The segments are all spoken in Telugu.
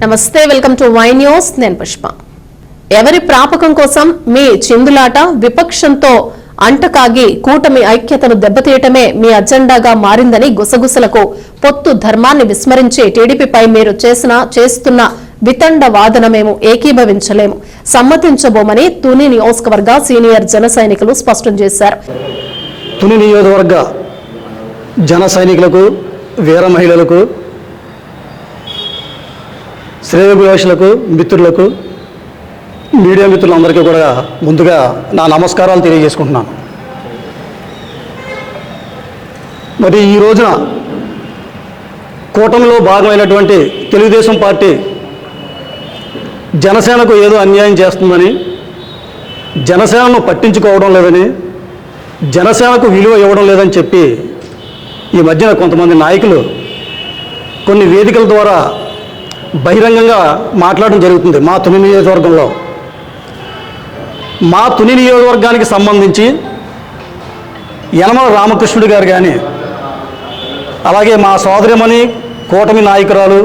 నమస్తే వెల్కమ్ టు వై న్యూస్. నేను పుష్ప. ఎవరి ప్రాపకం కోసం మీ చిందులాట విపక్షంతో అంటకాగి కూటమి ఐక్యతను దెబ్బతీయటమే మీ అజెండాగా మారిందని గుసగుసలకు పొత్తు ధర్మాన్ని విస్మరించి టీడీపీపై మీరు చేసిన చేస్తున్న వితండ వాదన మేము ఏకీభవించలేము. సమ్మతించబోమని తుని నియోజకవర్గ సీనియర్ జన సైనికులు స్పష్టం చేశారు. తుని నియోజకవర్గ జన సైనికులకు వీర మహిళలకు శ్రేయోభిలాషులకు మిత్రులకు మీడియా మిత్రులందరికీ కూడా ముందుగా నా నమస్కారాలు తెలియజేసుకుంటున్నాను. మరి ఈ రోజున కూటమిలో భాగమైనటువంటి తెలుగుదేశం పార్టీ జనసేనకు ఏదో అన్యాయం చేస్తుందని జనసేనను పట్టించుకోవడం లేదని జనసేనకు విలువ ఇవ్వడం లేదని చెప్పి ఈ మధ్యన కొంతమంది నాయకులు కొన్ని వేదికల ద్వారా బహిరంగంగా మాట్లాడడం జరుగుతుంది మా తుని నియోజకవర్గంలో. మా తుని నియోజకవర్గానికి సంబంధించి యనమల రామకృష్ణుడు గారు కానీ అలాగే మా సోదరిమణి కూటమి నాయకురాలు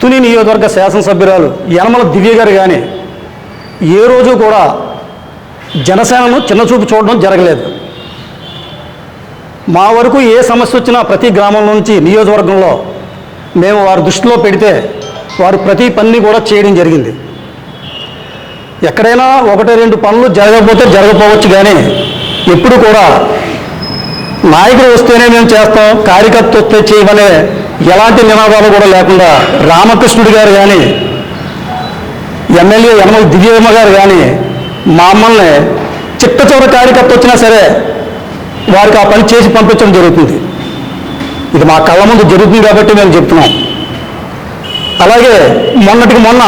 తుని నియోజకవర్గ శాసనసభ్యురాలు యనమల దివ్య గారు కానీ ఏ రోజు కూడా జనసేనను చిన్నచూపు చూడడం జరగలేదు. మా వరకు ఏ సమస్య వచ్చినా ప్రతి గ్రామం నుంచి నియోజకవర్గంలో మేము వారి దృష్టిలో పెడితే వారు ప్రతి పని కూడా చేయడం జరిగింది. ఎక్కడైనా ఒకటి రెండు పనులు జరగకపోతే జరగపోవచ్చు కానీ ఎప్పుడు కూడా నాయకుడు వస్తేనే మేము చేస్తాం కార్యకర్త వస్తే చేయమనే ఎలాంటి నినాదాలు కూడా లేకుండా రామకృష్ణుడు గారు కానీ ఎమ్మెల్యే యనమల దివ్యమ్మ గారు కానీ మమ్మల్ని చిట్ట చివరి కార్యకర్త వచ్చినా సరే వారికి ఆ పని చేసి పంపించడం జరుగుతుంది. ఇది మా కళ్ళ ముందు జరుగుతుంది కాబట్టి మేము చెప్తున్నాం. అలాగే మొన్నటికి మొన్న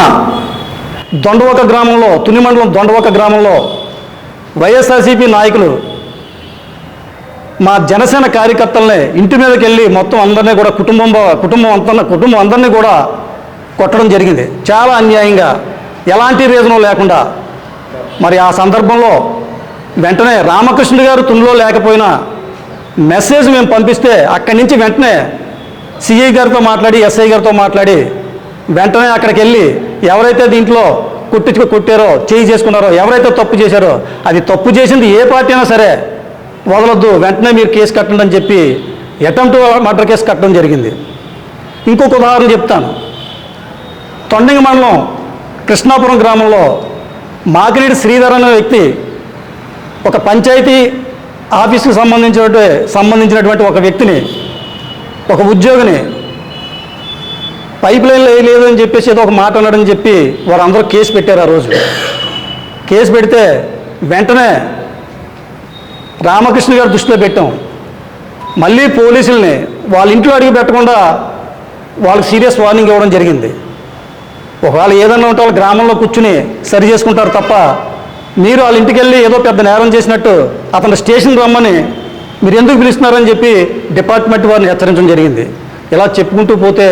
దొండవక గ్రామంలో తుని మండలం దొండవక గ్రామంలో వైఎస్ఆర్సీపీ నాయకులు మా జనసేన కార్యకర్తల్ని ఇంటి మీదకి వెళ్ళి మొత్తం అందరినీ కూడా కుటుంబం కుటుంబం అంతా కుటుంబం అందరినీ కూడా కొట్టడం జరిగింది. చాలా అన్యాయంగా ఎలాంటి రీజను లేకుండా. మరి ఆ సందర్భంలో వెంటనే రామకృష్ణ గారు తునిలో లేకపోయినా మెసేజ్ మేము పంపిస్తే అక్కడి నుంచి వెంటనే సిఐ గారితో మాట్లాడి ఎస్ఐ గారితో మాట్లాడి వెంటనే అక్కడికి వెళ్ళి ఎవరైతే దీంట్లో కుట్టించుకు కొట్టారో చేయి చేసుకున్నారో ఎవరైతే తప్పు చేశారో అది తప్పు చేసింది ఏ పార్టీ అయినా సరే వదలొద్దు. వెంటనే మీరు కేసు కట్టండి అని చెప్పి అటెంప్ట్ మర్డర్ కేసు కట్టడం జరిగింది. ఇంకొక ఉదాహరణ చెప్తాను. తొండంగి మండలం కృష్ణాపురం గ్రామంలో మాకినీటి శ్రీధర్ అనే వ్యక్తి ఒక పంచాయతీ ఆఫీస్కి సంబంధించినటువంటి సంబంధించినటువంటి ఒక వ్యక్తిని ఒక ఉద్యోగిని పైప్ లైన్లో వేయలేదు అని చెప్పేసి ఏదో ఒక మాట అన్నాడని చెప్పి వారందరూ కేసు పెట్టారు ఆ రోజు. కేసు పెడితే వెంటనే రామకృష్ణ గారి దృష్టిలో పెట్టాం. మళ్ళీ పోలీసుల్ని వాళ్ళ ఇంట్లో అడిగి పెట్టకుండా వాళ్ళకి సీరియస్ వార్నింగ్ ఇవ్వడం జరిగింది. ఒకవేళ ఏదన్నా ఉంటే వాళ్ళు గ్రామంలో కూర్చుని సరి చేసుకుంటారు తప్ప మీరు వాళ్ళ ఇంటికి వెళ్ళి ఏదో పెద్ద నేరం చేసినట్టు అతను స్టేషన్ రమ్మని మీరు ఎందుకు పిలుస్తున్నారని చెప్పి డిపార్ట్మెంట్ వారిని హెచ్చరించడం జరిగింది. ఇలా చెప్పుకుంటూ పోతే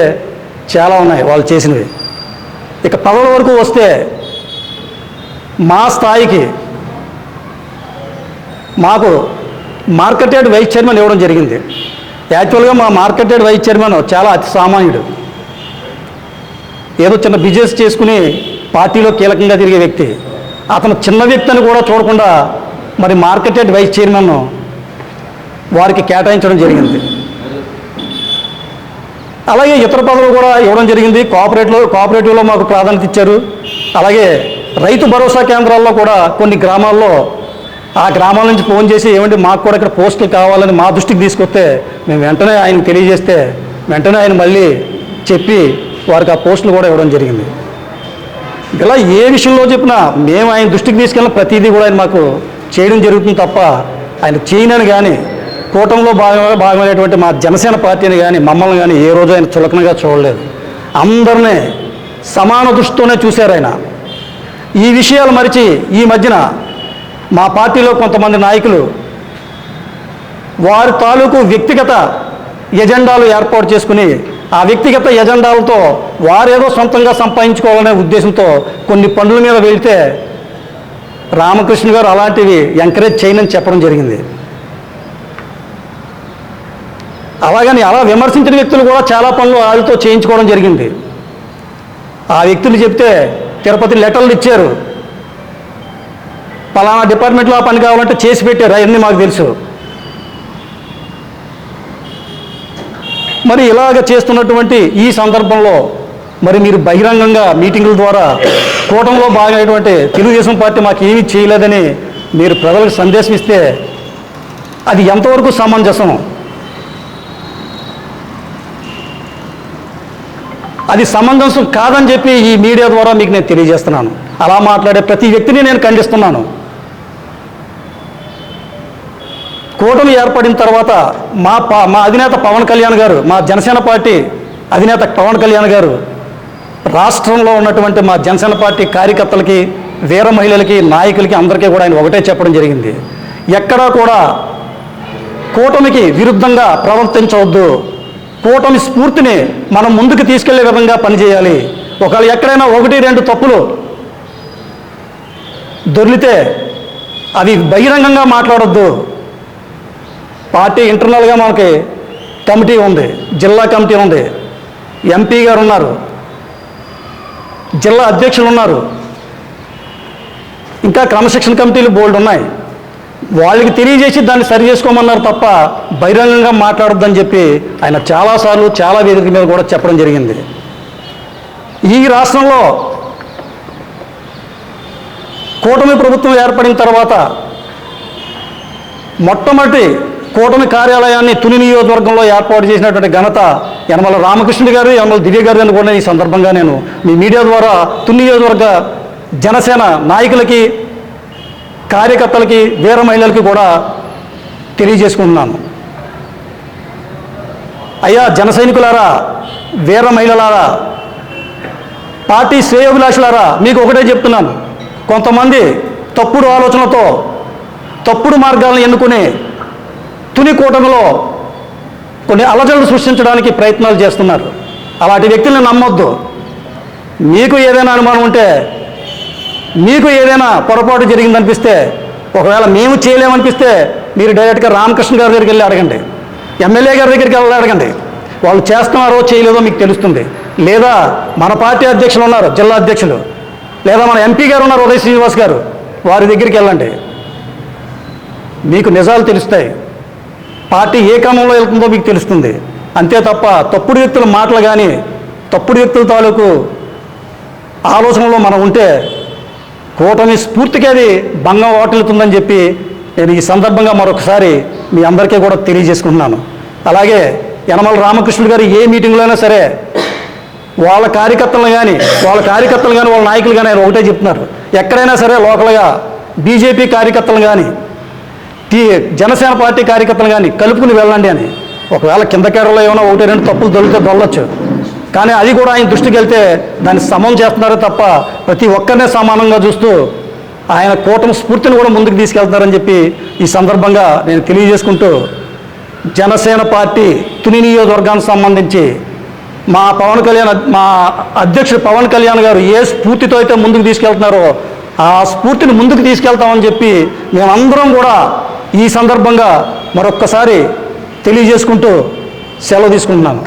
చాలా ఉన్నాయి వాళ్ళు చేసినవి. ఇక పదవుల వరకు వస్తే మా స్థాయికి మాకు మార్కెటెడ్ వైస్ చైర్మన్ ఇవ్వడం జరిగింది. యాక్చువల్గా మా మార్కెటెడ్ వైస్ చైర్మన్ చాలా అతి సామాన్యుడు. ఏదో చిన్న బిజినెస్ చేసుకుని పార్టీలో కీలకంగా తిరిగే వ్యక్తి. అతను చిన్న వ్యక్తి అని కూడా చూడకుండా మరి మార్కెటెడ్ వైస్ చైర్మన్ వారికి కేటాయించడం జరిగింది. అలాగే ఇతర పదవులు కూడా ఇవ్వడం జరిగింది. కోఆపరేటివ్లో కోఆపరేటివ్లో మాకు ప్రాధాన్యత ఇచ్చారు. అలాగే రైతు భరోసా కేంద్రాల్లో కూడా కొన్ని గ్రామాల్లో ఆ గ్రామాల నుంచి ఫోన్ చేసి ఏమంటే మాకు కూడా ఇక్కడ పోస్టులు కావాలని మా దృష్టికి తీసుకొస్తే మేము వెంటనే ఆయనకు తెలియజేస్తే వెంటనే ఆయన మళ్ళీ చెప్పి వారికి ఆ పోస్టులు కూడా ఇవ్వడం జరిగింది. ఇలా ఏ విషయంలో చెప్పినా మేము ఆయన దృష్టికి తీసుకెళ్ళిన ప్రతిదీ కూడా ఆయన మాకు చేయడం జరుగుతుంది తప్ప ఆయన చేయనని కానీ కూటంలో భాగంగా భాగమైనటువంటి మా జనసేన పార్టీని కానీ మమ్మల్ని కానీ ఏ రోజు ఆయన చులకనగా చూడలేదు. అందరినీ సమాన దృష్టితోనే చూశారు ఆయన. ఈ విషయాలు మరిచి ఈ మధ్యన మా పార్టీలో కొంతమంది నాయకులు వారి తాలూకు వ్యక్తిగత ఎజెండాలు ఏర్పాటు చేసుకుని ఆ వ్యక్తిగత ఎజెండాలతో వారేదో సొంతంగా సంపాదించుకోవాలనే ఉద్దేశంతో కొన్ని పనుల మీద వెళితే రామకృష్ణ గారు అలాంటివి ఎంకరేజ్ చేయనని చెప్పడం జరిగింది. అలాగని అలా విమర్శించిన వ్యక్తులు కూడా చాలా పనులు వాళ్ళతో చేయించుకోవడం జరిగింది. ఆ వ్యక్తులు చెప్తే తిరుపతి లెటర్లు ఇచ్చారు. పలానా డిపార్ట్మెంట్లో ఆ పని కావాలంటే చేసి పెట్టారు అవన్నీ మాకు తెలుసు. మరి ఇలాగ చేస్తున్నటువంటి ఈ సందర్భంలో మరి మీరు బహిరంగంగా మీటింగుల ద్వారా కూటమిలో భాగమైనటువంటి తెలుగుదేశం పార్టీ మాకు ఏమీ చేయలేదని మీరు ప్రజలకు సందేశం ఇస్తే అది ఎంతవరకు సమంజసం? అది సమంజసం కాదని చెప్పి ఈ మీడియా ద్వారా మీకు నేను తెలియజేస్తున్నాను. అలా మాట్లాడే ప్రతి వ్యక్తిని నేను ఖండిస్తున్నాను. కూటమి ఏర్పడిన తర్వాత మా ప- మా అధినేత పవన్ కళ్యాణ్ గారు మా జనసేన పార్టీ అధినేత పవన్ కళ్యాణ్ గారు రాష్ట్రంలో ఉన్నటువంటి మా జనసేన పార్టీ కార్యకర్తలకి వీర మహిళలకి నాయకులకి అందరికీ కూడా ఆయన ఒకటే చెప్పడం జరిగింది. ఎక్కడా కూడా కూటమికి విరుద్ధంగా ప్రవర్తించవద్దు. కూటమి స్ఫూర్తిని మనం ముందుకు తీసుకెళ్ళే విధంగా పనిచేయాలి. ఒకవేళ ఎక్కడైనా ఒకటి రెండు తప్పులు దొర్లితే అవి బహిరంగంగా మాట్లాడొద్దు. పార్టీ ఇంటర్నల్గా మనకి కమిటీ ఉంది జిల్లా కమిటీ ఉంది. ఎంపీ గారు ఉన్నారు జిల్లా అధ్యక్షులు ఉన్నారు. ఇంకా క్రమశిక్షణ కమిటీలు బోల్డ్ ఉన్నాయి. వాళ్ళకి తెలియజేసి దాన్ని సరి చేసుకోమన్నారు తప్ప బహిరంగంగా మాట్లాడొద్దని చెప్పి ఆయన చాలాసార్లు చాలా వేదిక మీద కూడా చెప్పడం జరిగింది. ఈ రాష్ట్రంలో కూటమి ప్రభుత్వం ఏర్పడిన తర్వాత మొట్టమొదటి కూటమి కార్యాలయాన్ని తుని నియోజకవర్గంలో ఏర్పాటు చేసినటువంటి ఘనత యనమల రామకృష్ణ గారు యనమల దివ్య గారు అని కూడా ఈ సందర్భంగా నేను మీ మీడియా ద్వారా తుని నియోజకవర్గ జనసేన నాయకులకి కార్యకర్తలకి వీర మహిళలకి కూడా తెలియజేసుకుంటున్నాను. అయ్యా జన సైనికులారా వీర మహిళలారా పార్టీ శ్రేయోభిలాషులారా మీకు ఒకటే చెప్తున్నాను. కొంతమంది తప్పుడు ఆలోచనలతో తప్పుడు మార్గాలను ఎన్నుకుని తుని కూటమిలో కొన్ని అలజడులు సృష్టించడానికి ప్రయత్నాలు చేస్తున్నారు. అలాంటి వ్యక్తుల్ని నమ్మొద్దు. మీకు ఏదైనా అనుమానం ఉంటే మీకు ఏదైనా పొరపాటు జరిగిందనిపిస్తే ఒకవేళ మేము చేయలేమనిపిస్తే మీరు డైరెక్ట్గా రామకృష్ణ గారి దగ్గరికి వెళ్ళి అడగండి. ఎమ్మెల్యే గారి దగ్గరికి వెళ్ళి అడగండి. వాళ్ళు చేస్తున్నారో చేయలేదో మీకు తెలుస్తుంది. లేదా మన పార్టీ అధ్యక్షులు ఉన్నారు జిల్లా అధ్యక్షులు. లేదా మన ఎంపీ గారు ఉన్నారు ఉదయ్ శ్రీనివాస్ గారు. వారి దగ్గరికి వెళ్ళండి. మీకు నిజాలు తెలుస్తాయి. పార్టీ ఏ క్రమంలో వెళ్తుందో మీకు తెలుస్తుంది. అంతే తప్ప తప్పుడు వ్యక్తుల మాటలు కానీ తప్పుడు వ్యక్తుల తాలూకు ఆలోచనలో మనం ఉంటే కూటమి స్ఫూర్తికి అది భంగం వాటిల్లుతుందని చెప్పి నేను ఈ సందర్భంగా మరొకసారి మీ అందరికీ కూడా తెలియజేసుకుంటున్నాను. అలాగే యనమల రామకృష్ణుడు గారు ఏ మీటింగ్లో అయినా సరే వాళ్ళ కార్యకర్తలను కానీ వాళ్ళ కార్యకర్తలు కానీ వాళ్ళ నాయకులు కానీ ఆయన ఒకటే చెప్తున్నారు. ఎక్కడైనా సరే లోకల్గా బీజేపీ కార్యకర్తలు కానీ టీ జనసేన పార్టీ కార్యకర్తలు కానీ కలుపుకుని వెళ్ళండి అని. ఒకవేళ కింద కేరళలో ఏమైనా ఒకటి రెండు తప్పులు దొరికితే దొల్లొచ్చు కానీ అది కూడా ఆయన దృష్టికి వెళ్తే దాన్ని సమం చేస్తున్నారే తప్ప ప్రతి ఒక్కరినే సమానంగా చూస్తూ ఆయన కూటమి స్ఫూర్తిని కూడా ముందుకు తీసుకెళ్తున్నారని చెప్పి ఈ సందర్భంగా నేను తెలియజేసుకుంటూ జనసేన పార్టీ తుని నియోజకవర్గానికి సంబంధించి మా పవన్ కళ్యాణ్ మా అధ్యక్షుడు పవన్ కళ్యాణ్ గారు ఏ స్ఫూర్తితో అయితే ముందుకు తీసుకెళ్తున్నారో ఆ స్ఫూర్తిని ముందుకు తీసుకెళ్తామని చెప్పి మేమందరం కూడా ఈ సందర్భంగా మరొక్కసారి తెలియజేసుకుంటూ సెలవు తీసుకుంటున్నాను.